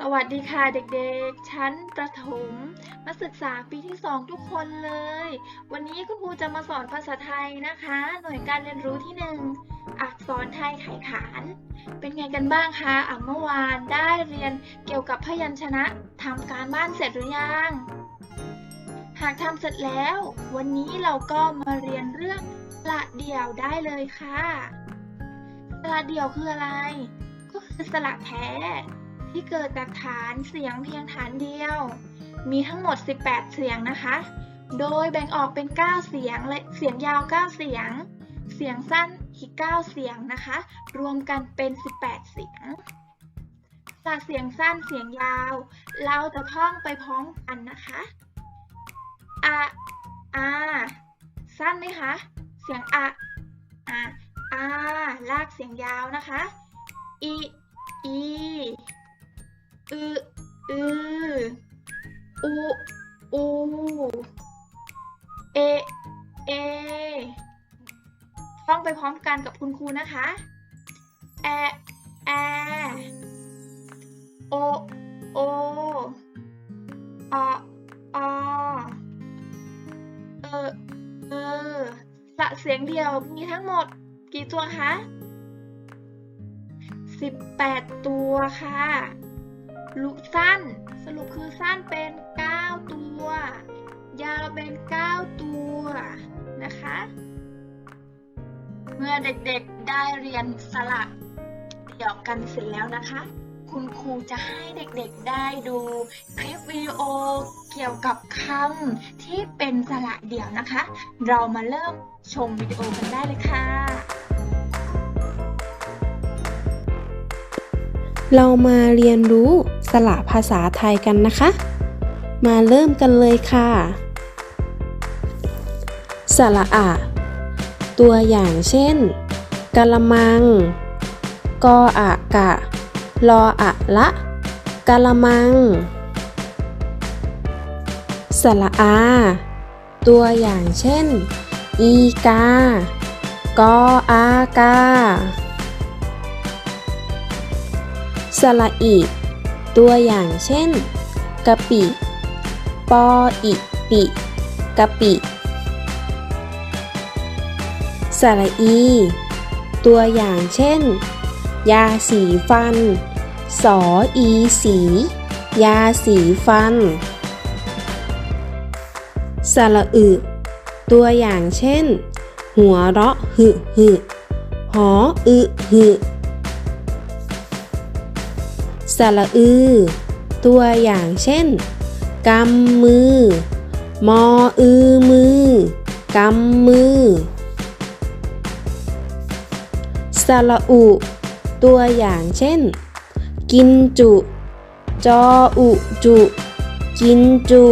สวัสดีค่ะเด็กๆ ชั้นประถมมาศึกษาปีที่ 2 ทุกคนเลย วันนี้คุณครูจะมาสอนภาษาไทยนะคะ หน่วยการเรียนรู้ที่ 1 อักษรไทยไขขาน เป็นไงกันบ้างคะอะเมื่อวานได้เรียนเกี่ยวกับพยัญชนะทำการบ้านเสร็จหรือยัง หากทำเสร็จแล้ว วันนี้เราก็มาเรียนเรื่องสระเดี่ยวได้เลยค่ะสระเดี่ยวคืออะไร ก็คือสระแท้ ที่เกิดจากฐานเสียงเพียงฐานเดียว มีทั้งหมด 18 เสียงนะคะ โดยแบ่งออกเป็น 9 เสียงและเสียงยาว 9 เสียง เสียงสั้นอีก 9 เสียงนะคะ รวมกันเป็น 18 เสียง จากเสียงสั้นเสียงยาว เราจะท่องไปพร้อมกันนะคะอะอาสั้นไหมคะ เสียงอะอะอาลากเสียงยาวนะคะ อี อี อืออืออูอูเอ เอ ท่องไปพร้อมกันกับคุณครูนะคะ แอ แอ โอ โออออเออ เออ สระเสียงเดียวมีทั้งหมดกี่ตัวคะ 18 ตัวค่ะ ลูกสั้น สรุปคือสั้นเป็น 9 ตัว ยาวเป็น 9 ตัวนะคะ เมื่อเด็กๆได้เรียนสระเดี่ยวกันเสร็จแล้วนะคะ คุณครูจะให้เด็กๆได้ดูคลิปวิดีโอเกี่ยวกับคำที่เป็นสระเดี่ยวนะคะ เรามาเริ่มชมวิดีโอกันได้เลยค่ะ เรามาเรียนรู้สระภาษาไทยกันนะคะ มาเริ่มกันเลยค่ะ สระอะ ตัวอย่างเช่นกะละมัง กออะกะ ลออะละกะละมัง สระอา ตัวอย่างเช่น อีกา กออากา ระอีตัวอย่างเช่นกะปิปออิปิกะปิสระอี ตัวอย่างเช่น ยาสีฟัน สออีสี ยาสีฟันสระอึ ตัวอย่างเช่น หัวเราะหึหึหออึหึ สระอือ ตัวอย่างเช่นกำมือ มออือมือกำมือ สระอุ ตัวอย่างเช่น กินจุ จออุจุ กินจุ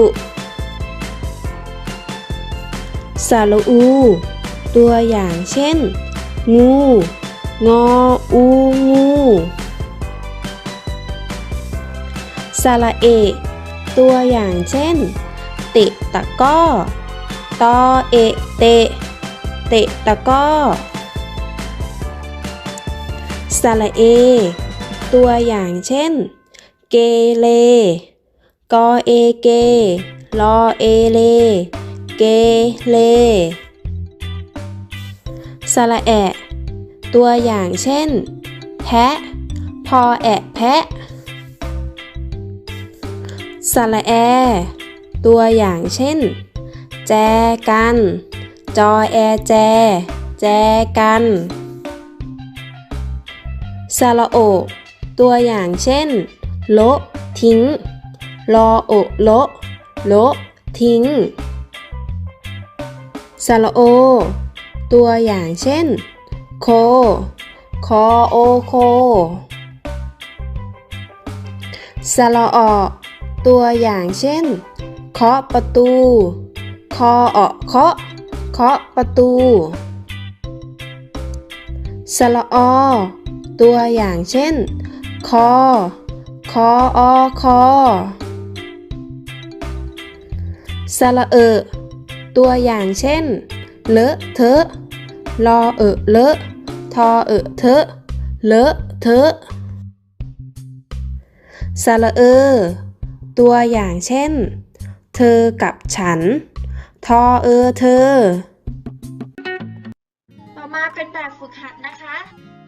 สระอู ตัวอย่างเช่น งู งออูงู สระเอ ตัวอย่างเช่นเตะตะก้อตอเอเตเตะตะก้อสระเอ ตัวอย่างเช่น เกเล กอเอเก ลอเอเล เกเลสระแอะ ตัวอย่างเช่น แพะ พอแอะแพะ สระแอ ตัวอย่างเช่น แจกัน จอแอแจ แจกัน สระโอ ตัวอย่างเช่น โละทิ้ง รอโอโละโละทิ้ง สระโอ ตัวอย่างเช่น โค คอโอโค สระออ ตัวอย่างเช่น เคาะประตู คอเอะเคาะ เคาะประตู สระอ ตัวอย่างเช่น คอ คออคอ สระเอ ตัวอย่างเช่น เลอะเทอะรอเอะเลอะทอเอะเทอะเลอะเทอะสระเออ ตัวอย่างเช่น เธอกับฉัน ทอเออเธอ ต่อมาเป็นแบบฝึกหัดนะคะ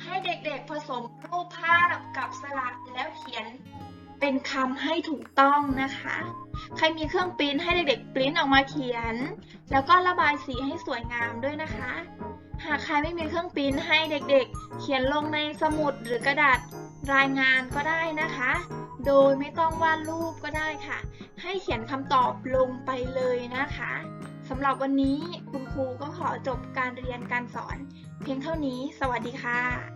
ให้เด็กๆผสมรูปภาพกับสระแล้วเขียนเป็นคำให้ถูกต้องนะคะ ใครมีเครื่องปริ้นให้เด็กๆปริ้นออกมาเขียน แล้วก็ระบายสีให้สวยงามด้วยนะคะ หากใครไม่มีเครื่องปริ้นให้เด็กๆ เขียนลงในสมุดหรือกระดาษรายงานก็ได้นะคะ โดยไม่ต้องวาดรูปก็ได้ค่ะ ให้เขียนคำตอบลงไปเลยนะคะสำหรับวันนี้คุณครูก็ขอจบการเรียนการสอน เพียงเท่านี้ สวัสดีค่ะ